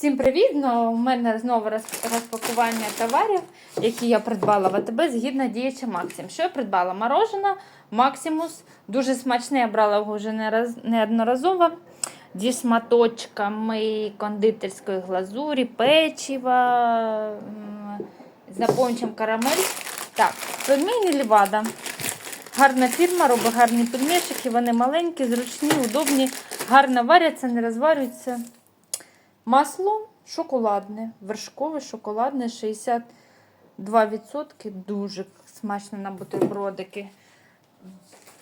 Всім привіт! Ну, у мене знову розпакування товарів, які я придбала в АТБ згідно діюча Максим. Що я придбала? Мороженое Максимус. Дуже смачне, я брала його вже неодноразово. Зі шматочками кондитерської глазурі, печива, з наповнювачем карамель. Так, пельмені Лівада. Гарна фірма, робить гарні пельмешики, вони маленькі, зручні, удобні, гарно варяться, не розварюються. Масло шоколадне, вершкове шоколадне 62%. Дуже смачно на бутербродики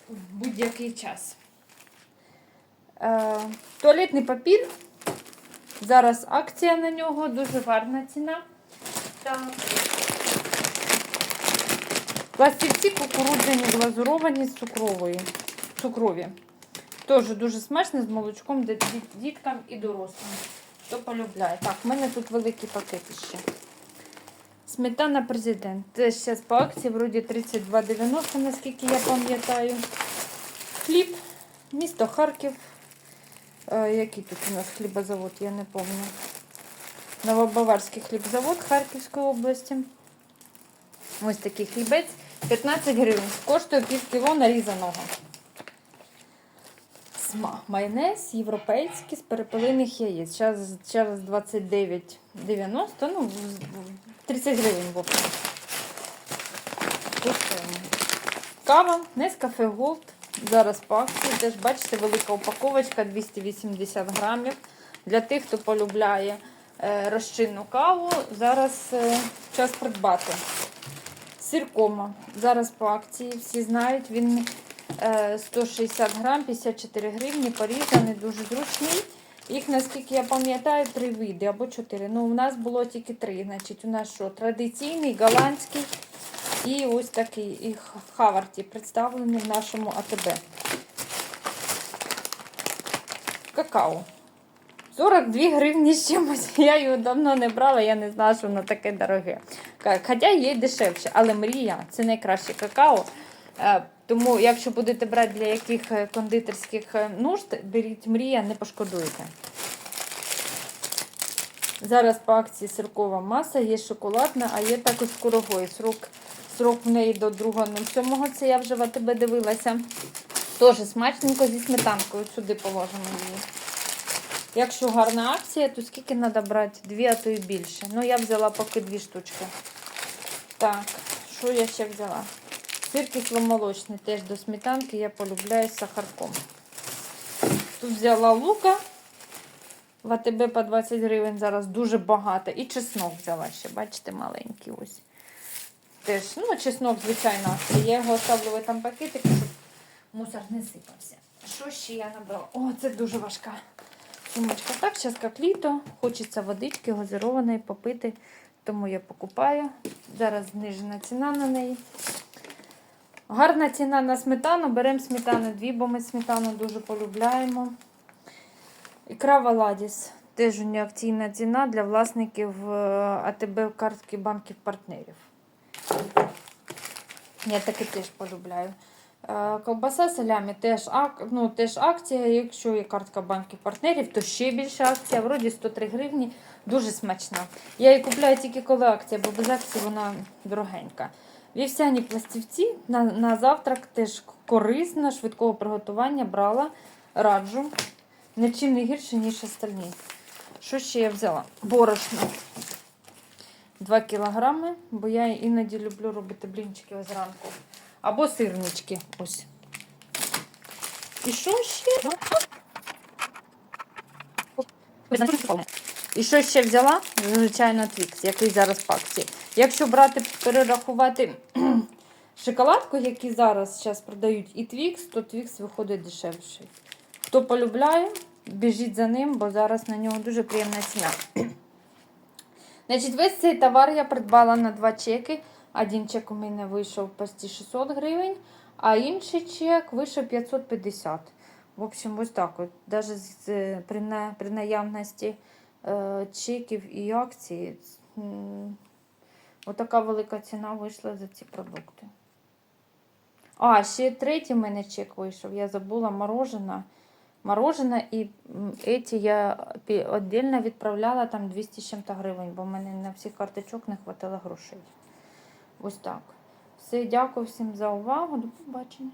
в будь-який час. Е, туалетний папір. Зараз акція на нього, дуже гарна ціна. Так. Пластівці кукурудзяні глазуровані з цукрової. Цукрові. Теж дуже смачно з молочком діткам і дорослим. Хто полюбляє. Так, в мене тут великий пакет ще. Сметана президент. Це зараз по акції, вроді 32,90, наскільки я пам'ятаю. Хліб, місто Харків. Е, який тут у нас хлібозавод, я не пам'ятаю. Новобаварський хлібзавод Харківської області. Ось такий хлібець. 15 гривень. Коштує пів кіло нарізаного. Сма. Майонез європейський з перепелиних яєць. Зараз, зараз 29,90, ну, в- в- 30 гривень в общем. Кава, Nescafe Gold. Зараз по акції. Теж бачите, велика упаковочка 280 грамів. Для тих, хто полюбляє е, розчинну каву, зараз е, час придбати. Сир кома. Зараз по акції всі знають, він 160 грам, 54 гривні, порізаний, дуже зручний. Їх, наскільки я пам'ятаю, три види або чотири. Ну, у нас було тільки три. Значить, у нас що? Традиційний, голландський і ось такий і Хаварті представлений в нашому АТБ. Какао. 42 гривні з чимось. Я його давно не брала, я не знала, що воно таке дороге. Хоча є дешевше, але мрія це найкраще какао. Е, Тому, якщо будете брати для яких е, кондитерських е, нужд, беріть мрія, не пошкодуєте. Зараз по акції сиркова маса, є шоколадна, а є також курогої. Срок, срок в неї до 2.07, це я вже в АТБ дивилася. Теж смачненько зі сметанкою. Сюди положимо її. Якщо гарна акція, то скільки треба брати? Дві, а то і більше. Ну, я взяла поки дві штучки. Так, що я ще взяла? Сир кисломолочний теж до сметанки, я полюбляю з сахарком. Тут взяла лука. В АТБ по 20 гривень зараз дуже багато. І чеснок взяла ще, бачите, маленький ось. Теж, ну, чеснок, звичайно. Я його оставлю в там пакетику, щоб мусор не сипався. Що ще я набрала? О, це дуже важка сумочка. Так, зараз як літо, хочеться водички газированої попити, тому я покупаю. Зараз знижена ціна на неї. Гарна ціна на сметану. Беремо сметану дві, бо ми сметану дуже полюбляємо. Ікра Валадіс. Теж акційна ціна для власників е, АТБ картки банків партнерів. Я таке теж полюбляю. Е, Ковбаса салямі теж, ну, теж акція. Якщо є картка банків партнерів, то ще більша акція. Вроді 103 гривні. Дуже смачна. Я її купляю тільки коли акція, бо без акції вона дорогенька. Вівсяні пластівці на, на завтрак теж корисно, швидкого приготування брала, раджу. Нічим не гірше, ніж остальні. Що ще я взяла? Борошно. 2 кілограми, бо я іноді люблю робити блінчики зранку. Або сирнички. Ось. І що ще? І що ще взяла? Звичайно, твікс, який зараз в акції. Якщо брати, перерахувати шоколадку, які зараз, зараз продають, і твікс, то твікс виходить дешевший. Хто полюбляє, біжіть за ним, бо зараз на нього дуже приємна ціна. Значить, весь цей товар я придбала на два чеки. Один чек у мене вийшов почти 600 гривень, а інший чек вийшов 550. В общем, ось так. От. Е, при, на, при наявності чеків і акцій. Отака велика ціна вийшла за ці продукти. А, ще третій в мене чек вийшов. Я забула морожена. мороженое. І м, я віддільно відправляла там 200 з чим-то гривень, бо в мене на всіх карточок не хватило грошей. Ось так. Все, дякую всім за увагу. До побачення.